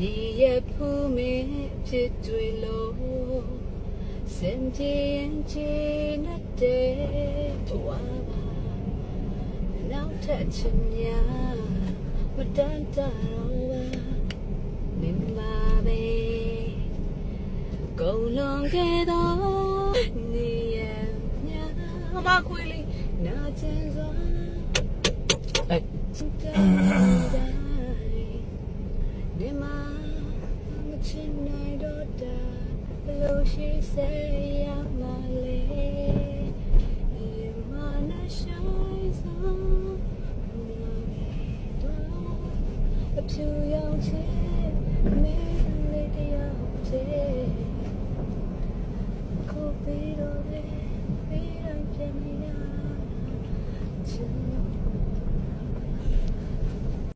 မြေရဲ့ဖူးမင်းဖြစ်တွေ့လို့စင်ပြေရင်ချေနဲ့တဲ့ဘဝမှာနောက်ထပ်ချင်များမတန်တတော့ပါနေမှာပဲကုန်လွန်ခဲ့တော့နေရမြာမခွေးလေးနာကျင်စွာအေး ချင်နိုင်တော့တာဘလို့ရှိစေရမလဲဒီမှာနဲ့ဆိုင်ဆုံးအဖြူရောင်ချေမေး